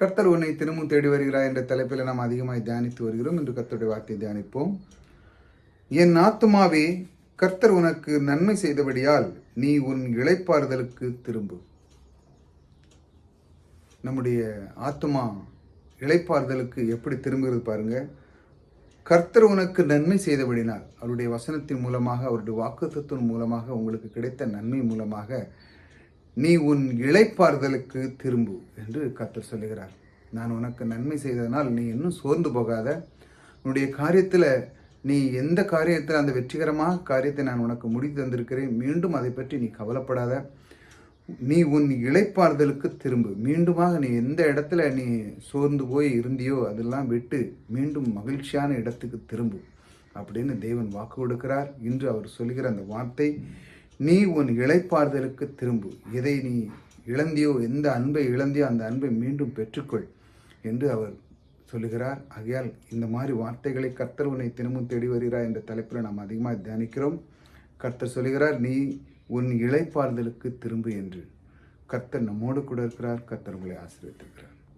கர்த்தர் உன்னை திரும்பும் தேடி வருகிறார் என்ற தலைப்பில் நாம் அதிகமாய் தியானித்து வருகிறோம். என்று கர்த்தருடைய வார்த்தையை தியானிப்போம். என் ஆத்துமாவே கர்த்தர் உனக்கு நன்மை செய்தபடியால் நீ உன் இழைப்பாறுதலுக்கு திரும்பு. நம்முடைய ஆத்துமா இழைப்பாறுதலுக்கு எப்படி திரும்புகிறது பாருங்க. கர்த்தர் உனக்கு நன்மை செய்தபடினால் அவருடைய வசனத்தின் மூலமாக அவருடைய வாக்குத்தத்தின் மூலமாக உங்களுக்கு கிடைத்த நன்மை மூலமாக நீ உன் இழைப்பார்தலுக்கு திரும்பு என்று கத்தர் சொல்லுகிறார். நான் உனக்கு நன்மை செய்ததனால் நீ இன்னும் சோர்ந்து போகாத. உன்னுடைய காரியத்தில் நீ எந்த காரியத்தில் அந்த வெற்றிகரமாக காரியத்தை நான் உனக்கு முடித்து தந்திருக்கிறேன் மீண்டும் அதை பற்றி நீ கவலைப்படாத. நீ உன் இழைப்பார்தலுக்கு திரும்பு. மீண்டுமாக நீ எந்த இடத்துல நீ சோர்ந்து போய் இருந்தியோ அதெல்லாம் விட்டு மீண்டும் மகிழ்ச்சியான இடத்துக்கு திரும்பு அப்படின்னு தேவன் வாக்கு கொடுக்கிறார். இன்று அவர் சொல்கிற அந்த வார்த்தை நீ உன் இளைப்பாறுதலுக்கு திரும்பு. எதை நீ இழந்தியோ எந்த அன்பை இழந்தியோ அந்த அன்பை மீண்டும் பெற்றுக்கொள் என்று அவர் சொல்லுகிறார். ஆகையால் இந்த மாதிரி வார்த்தைகளை கர்த்தர் உன்னை தினமும் தேடி வருகிறார் என்ற தலைப்பில் நாம் அதிகமாக தியானிக்கிறோம். கர்த்தர் சொல்லுகிறார் நீ உன் இளைப்பாறுதலுக்கு திரும்பு என்று. கர்த்தர் நம்மோடு கூட இருக்கிறார் கர்த்தர் உங்களை ஆசிரியத்திருக்கிறார்